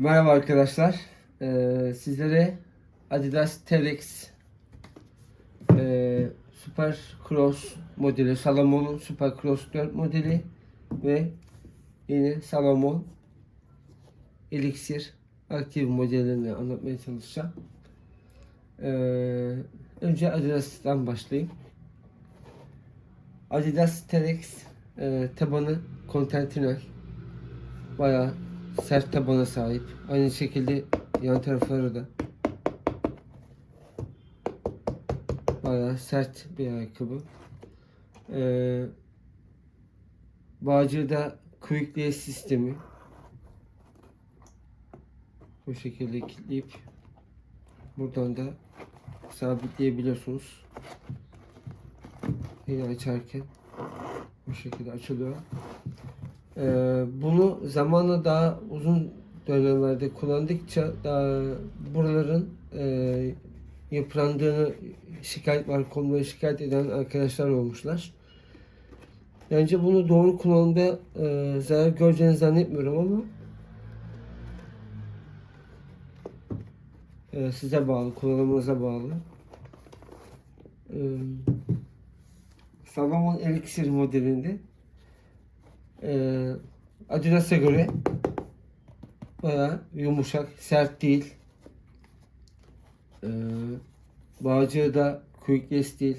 Merhaba arkadaşlar. Ee, sizlere Adidas T-Rex ee, Super Cross modeli, Salomon'un Super Cross 4 modeli ve yine Salomon Elixir aktif modellerini anlatmaya çalışacağım. Ee, önce Adidas'tan başlayayım. Adidas T-Rex ee, tabanı Continental bayağı sert tabana sahip. Aynı şekilde yan tarafları da bayağı sert bir ayakkabı. Ee, bağcıda quick sistemi bu şekilde kilitleyip buradan da sabitleyebiliyorsunuz. Yine açarken bu şekilde açılıyor. Ee, bunu zamanla daha uzun dönemlerde kullandıkça daha buraların e, yıprandığını şikayet var konuda şikayet eden arkadaşlar olmuşlar. Bence bunu doğru kullanımda e, zarar göreceğini zannetmiyorum ama e, size bağlı, kullanımınıza bağlı. E, Salomon Elixir modelinde ee, Adidas'a göre bayağı yumuşak, sert değil. Ee, bağcığı da quick değil.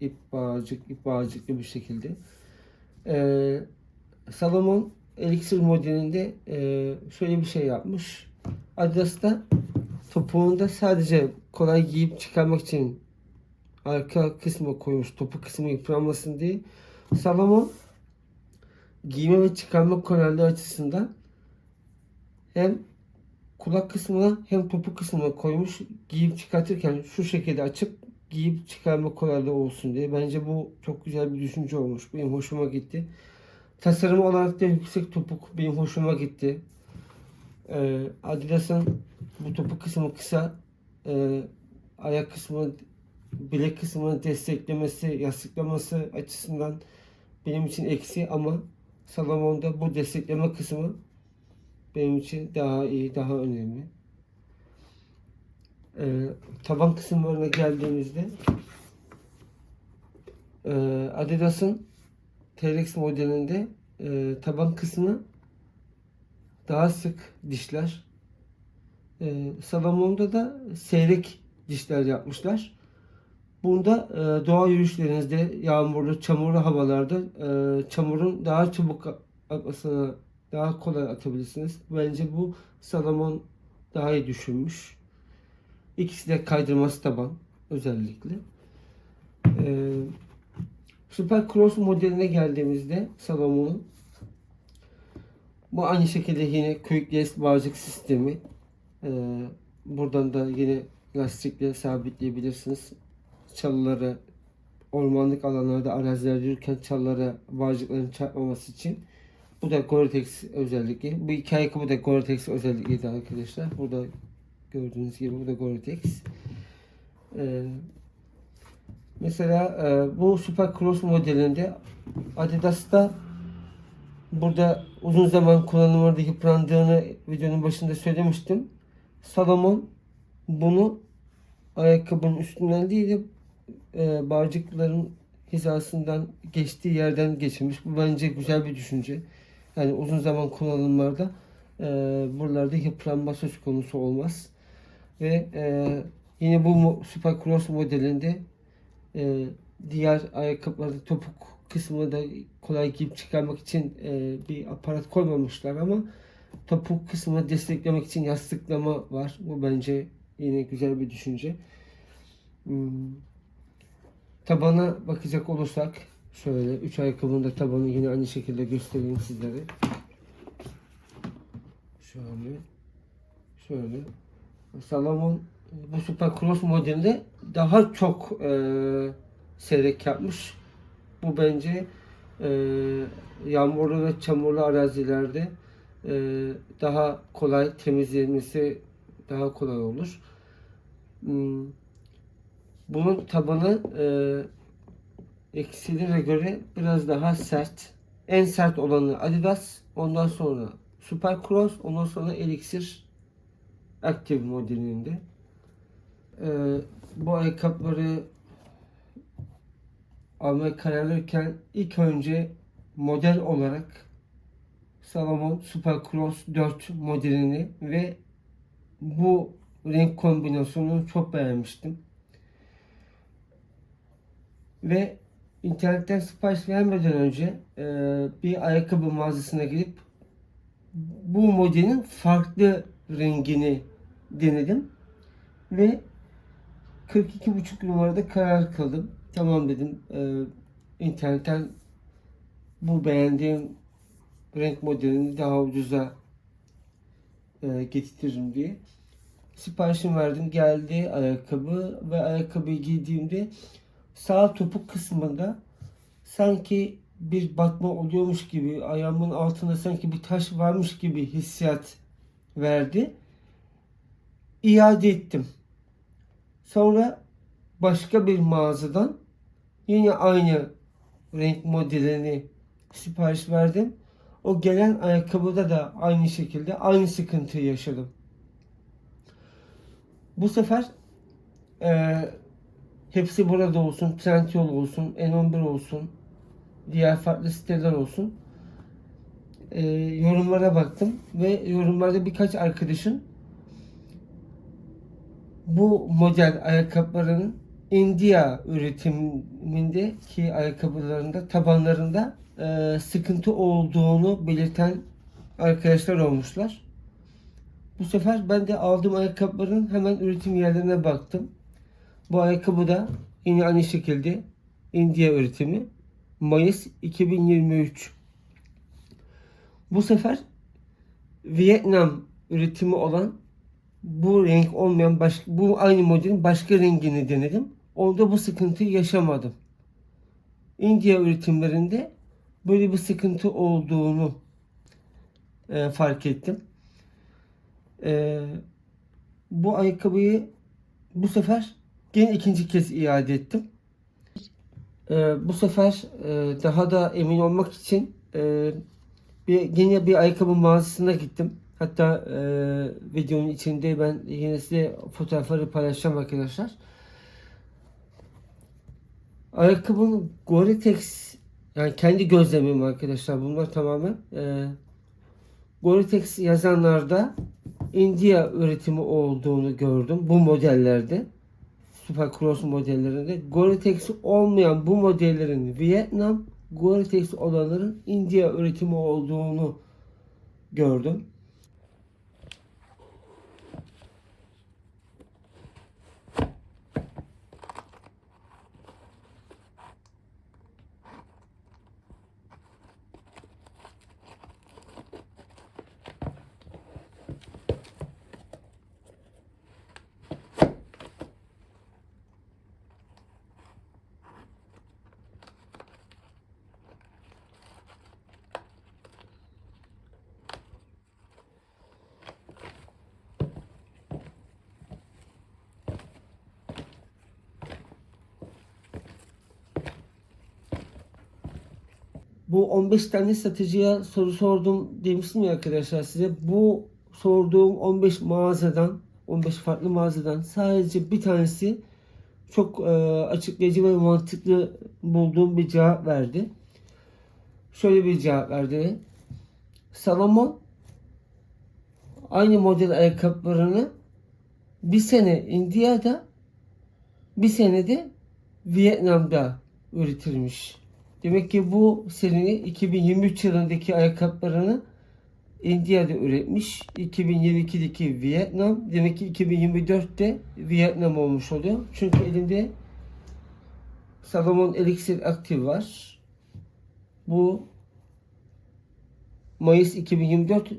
İp bağcık, ip bağcıklı bir şekilde. Ee, Salomon Elixir modelinde e, şöyle bir şey yapmış. Adidas'ta topuğunda sadece kolay giyip çıkarmak için arka kısmı koymuş. Topu kısmı yıpranmasın diye. Salomon giyme ve çıkarma kolaylığı açısından hem kulak kısmına hem topu kısmına koymuş giyip çıkartırken şu şekilde açıp giyip çıkarma kolaylığı olsun diye. Bence bu çok güzel bir düşünce olmuş. Benim hoşuma gitti. Tasarım olarak da yüksek topuk benim hoşuma gitti. Ee, Adidas'ın bu topuk kısmı kısa e, ayak kısmı bilek kısmını desteklemesi, yastıklaması açısından benim için eksi ama Salomon'da bu destekleme kısmı benim için daha iyi, daha önemli. Ee, taban kısımlarına geldiğimizde e, Adidas'ın T-Rex modelinde e, taban kısmı daha sık dişler. E, Salomon'da da seyrek dişler yapmışlar. Bunda e, doğa yürüyüşlerinizde yağmurlu, çamurlu havalarda e, çamurun daha çabuk akmasına daha kolay atabilirsiniz. Bence bu Salomon daha iyi düşünmüş. İkisi de kaydırması taban özellikle. E, Super modeline geldiğimizde Salomon'un bu aynı şekilde yine quick bağcık sistemi. E, buradan da yine lastikle sabitleyebilirsiniz çalıları ormanlık alanlarda arazilerde yürürken çalılara bağcıkların çarpmaması için bu da Gore-Tex özelliği. Bu iki ayakkabı da Gore-Tex özelliğiydi arkadaşlar. Burada gördüğünüz gibi bu da Gore-Tex. Ee, mesela e, bu Super Cross modelinde Adidas'ta burada uzun zaman kullanımlarda yıprandığını videonun başında söylemiştim. Salomon bunu ayakkabının üstünden değil de e, bağcıkların hizasından geçtiği yerden geçirmiş. Bu bence güzel bir düşünce. Yani uzun zaman kullanımlarda e, buralarda yıpranma söz konusu olmaz. Ve e, yine bu Supercross modelinde e, diğer ayakkabılarda topuk kısmını da kolay giyip çıkarmak için e, bir aparat koymamışlar ama topuk kısmını desteklemek için yastıklama var. Bu bence yine güzel bir düşünce. Hmm. Tabana bakacak olursak şöyle üç ayakkabının da tabanı yine aynı şekilde göstereyim sizlere. Şöyle şöyle Salomon bu Super Cross modelinde daha çok e, seyrek yapmış. Bu bence e, yağmurlu ve çamurlu arazilerde e, daha kolay temizlenmesi daha kolay olur. Hmm. Bunun tabanı e, eksilere göre biraz daha sert. En sert olanı Adidas, ondan sonra Supercross, ondan sonra Elixir Active modelinde. Ee, bu ayakkabıları almaya karar verirken ilk önce model olarak Salomon Supercross 4 modelini ve bu renk kombinasyonunu çok beğenmiştim. Ve internetten sipariş vermeden önce e, bir ayakkabı mağazasına girip bu modelin farklı rengini denedim ve 42,5 numarada karar kıldım. Tamam dedim. e, internetten bu beğendiğim renk modelini daha ucuza e, getiririm diye. Siparişimi verdim. Geldi ayakkabı ve ayakkabıyı giydiğimde sağ topuk kısmında sanki bir batma oluyormuş gibi ayağımın altında sanki bir taş varmış gibi hissiyat verdi. İade ettim. Sonra başka bir mağazadan yine aynı renk modelini sipariş verdim. O gelen ayakkabıda da aynı şekilde aynı sıkıntıyı yaşadım. Bu sefer eee, hepsi burada olsun, Trendyol olsun, N11 olsun, diğer farklı siteler olsun. Eee, yorumlara baktım ve yorumlarda birkaç arkadaşın bu model ayakkabılarının India üretimindeki ayakkabılarında tabanlarında e, sıkıntı olduğunu belirten arkadaşlar olmuşlar. Bu sefer ben de aldığım ayakkabıların hemen üretim yerlerine baktım. Bu ayakkabı da yine aynı şekilde India üretimi. Mayıs 2023. Bu sefer Vietnam üretimi olan bu renk olmayan başka bu aynı modelin başka rengini denedim. Onda bu sıkıntıyı yaşamadım. India üretimlerinde böyle bir sıkıntı olduğunu e, fark ettim. E, bu ayakkabıyı bu sefer gene ikinci kez iade ettim. E, bu sefer e, daha da emin olmak için e, bir, yine bir ayakkabı mağazasına gittim. Hatta e, videonun içinde ben yine size fotoğrafları paylaşacağım arkadaşlar. Ayakkabının Gore-Tex yani kendi gözlemim arkadaşlar bunlar tamamen e, Gore-Tex yazanlarda India üretimi olduğunu gördüm bu modellerde. Supercross modellerinde Gore-Tex olmayan bu modellerin Vietnam, Gore-Tex olanların India üretimi olduğunu gördüm. Bu 15 tane satıcıya soru sordum demiştim ya arkadaşlar size. Bu sorduğum 15 mağazadan, 15 farklı mağazadan sadece bir tanesi çok e, açıklayıcı ve mantıklı bulduğum bir cevap verdi. Şöyle bir cevap verdi. Salomon aynı model ayakkabılarını bir sene India'da bir sene de Vietnam'da üretilmiş. Demek ki bu serinin 2023 yılındaki ayakkabılarını India'da üretmiş. 2022'deki Vietnam. Demek ki 2024'te Vietnam olmuş oluyor. Çünkü elimde Salomon Elixir Active var. Bu Mayıs 2024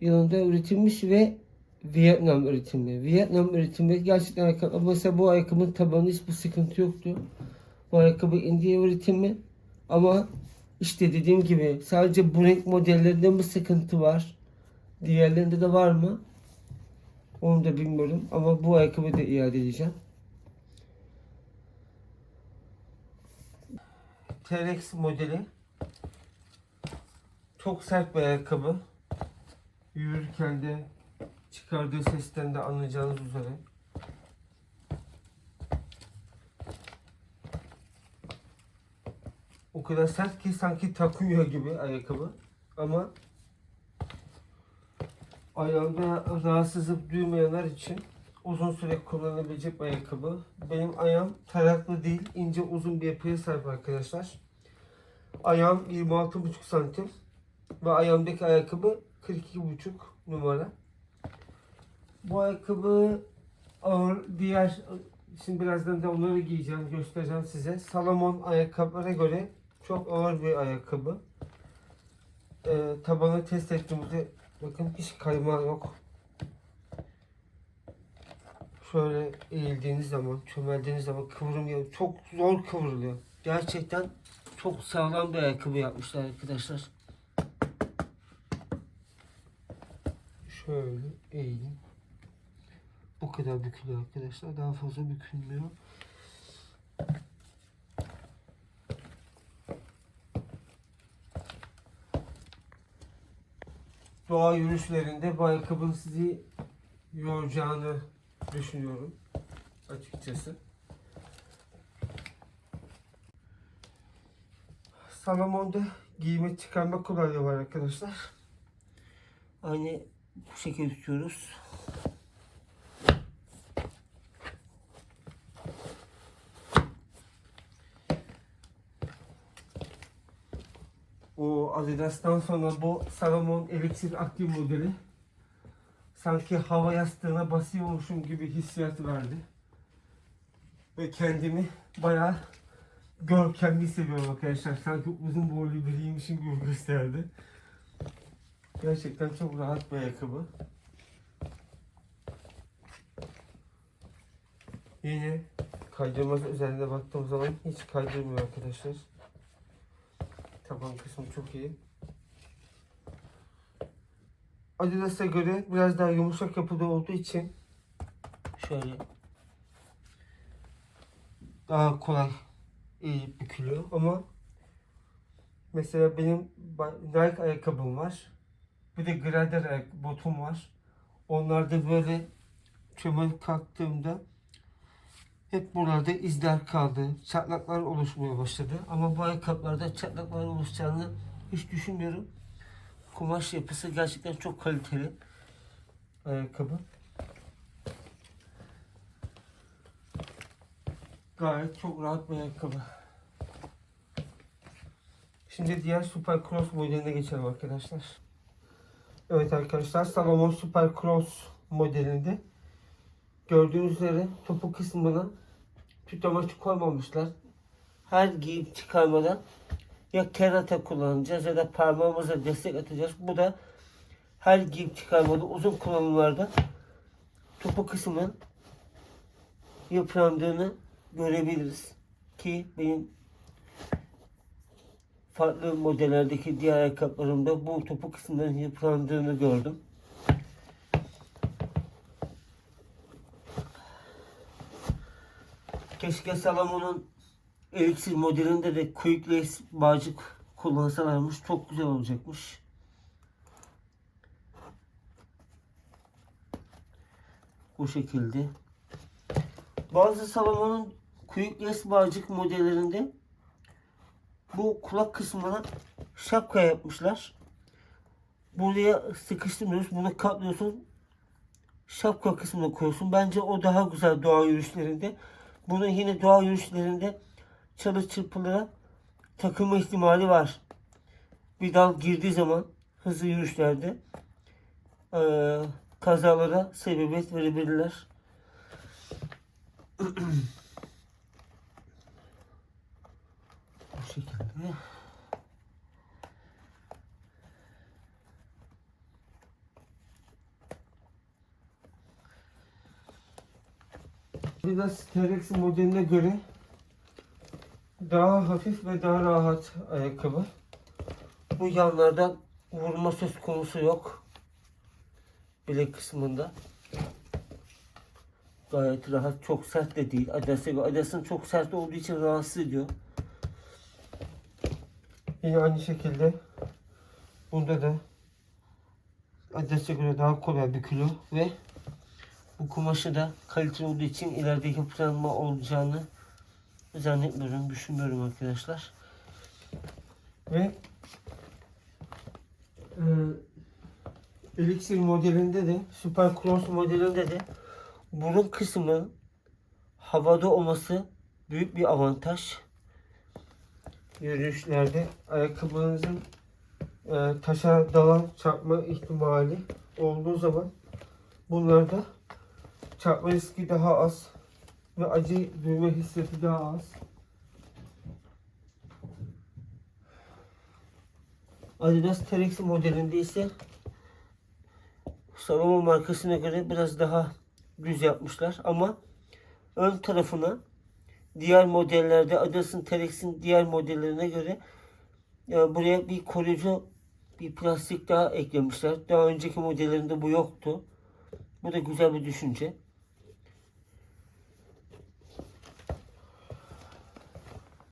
yılında üretilmiş ve Vietnam üretimi. Vietnam üretimi gerçekten ayakkabı. Mesela bu ayakkabının tabanı hiçbir sıkıntı yoktu. Bu ayakkabı India üretimi. Ama işte dediğim gibi sadece bu renk modellerinde mi sıkıntı var? Diğerlerinde de var mı? Onu da bilmiyorum. Ama bu ayakkabıyı da iade edeceğim. T-Rex modeli. Çok sert bir ayakkabı. Yürürken de Çıkardığı sesten de anlayacağınız üzere. O kadar sert ki sanki takmıyor gibi ayakkabı. Ama ayağımda rahatsızlık duymayanlar için uzun süre kullanabilecek bir ayakkabı. Benim ayağım taraklı değil, ince uzun bir yapıya sahip arkadaşlar. Ayağım 26,5 santim ve ayağımdaki ayakkabı 42,5 numara. Bu ayakkabı ağır diğer şimdi birazdan da onları giyeceğim göstereceğim size. Salomon ayakkabılara göre çok ağır bir ayakkabı. Ee, tabanı test ettiğimizde bakın hiç kayma yok. Şöyle eğildiğiniz zaman, çömeldiğiniz zaman kıvrım. Çok zor kıvrılıyor. Gerçekten çok sağlam bir ayakkabı yapmışlar arkadaşlar. Şöyle eğeyim. Bu kadar bükülüyor arkadaşlar. Daha fazla bükülmüyor. Doğa yürüyüşlerinde bu ayakkabının sizi yoracağını düşünüyorum. Açıkçası. Salomon'da giyme çıkarma kolaylığı var arkadaşlar. Aynı bu şekilde tutuyoruz. O Adidas'tan sonra bu Salomon Elixir aktif modeli sanki hava yastığına basıyormuşum gibi hissiyat verdi. Ve kendimi bayağı görkemli hissediyorum arkadaşlar. Sanki uzun boylu biriymişim gibi gösterdi. Gerçekten çok rahat bir ayakkabı. Yine kaydırmaz üzerinde baktığım zaman hiç kaydırmıyor arkadaşlar. Taban kısmı çok iyi. Adidas'a göre biraz daha yumuşak yapıda olduğu için şöyle daha kolay eğilip bükülüyor ama mesela benim Nike ayakkabım var. Bir de grader botum var. Onlarda böyle çömel kalktığımda hep buralarda izler kaldı. Çatlaklar oluşmaya başladı. Ama bu ayakkabılarda çatlaklar oluşacağını hiç düşünmüyorum. Kumaş yapısı gerçekten çok kaliteli ayakkabı. Gayet çok rahat bir ayakkabı. Şimdi diğer Super Cross modeline geçelim arkadaşlar. Evet arkadaşlar Salomon Super Cross modelinde gördüğünüz üzere topu kısmına tütamaç koymamışlar. Her giyip çıkarmadan ya kerata kullanacağız ya da parmağımıza destek atacağız. Bu da her giyip çıkarmada uzun kullanımlarda topu kısmının yıprandığını görebiliriz. Ki benim farklı modellerdeki diğer ayakkabılarımda bu topu kısmının yıprandığını gördüm. Keşke Salomon'un Elixir modelinde de quick lace bağcık kullansalarmış çok güzel olacakmış. Bu şekilde. Bazı Salomon'un quick lace bağcık modellerinde bu kulak kısmına şapka yapmışlar. Buraya sıkıştırmıyoruz. Bunu katlıyorsun. Şapka kısmına koyuyorsun. Bence o daha güzel doğa yürüyüşlerinde. Bunun yine doğa yürüyüşlerinde çalı çırpılara takılma ihtimali var. Bir dal girdiği zaman hızlı yürüyüşlerde eee, kazalara sebebiyet verebilirler. Bu şekilde. Biraz T-Rex modeline göre daha hafif ve daha rahat ayakkabı. Bu yanlardan vurma söz konusu yok. Bilek kısmında. Gayet rahat. Çok sert de değil. Adas'a göre. Adas'ın çok sert olduğu için rahatsız ediyor. Yine aynı şekilde bunda da Adidas'a göre daha kolay bükülüyor ve bu kumaşı da kaliteli olduğu için ileride yıpranma olacağını zannetmiyorum, düşünmüyorum arkadaşlar. Ve e, Elixir modelinde de Super Cross modelinde de burun kısmı havada olması büyük bir avantaj. Yürüyüşlerde ayakkabınızın e, taşa dalan çarpma ihtimali olduğu zaman bunlarda çarpma riski daha az ve acı duyma hissiyatı daha az. Adidas Terex modelinde ise Salomon markasına göre biraz daha düz yapmışlar ama ön tarafına diğer modellerde Adidas'ın Terex'in diğer modellerine göre e, buraya bir koruyucu bir plastik daha eklemişler. Daha önceki modellerinde bu yoktu. Bu da güzel bir düşünce.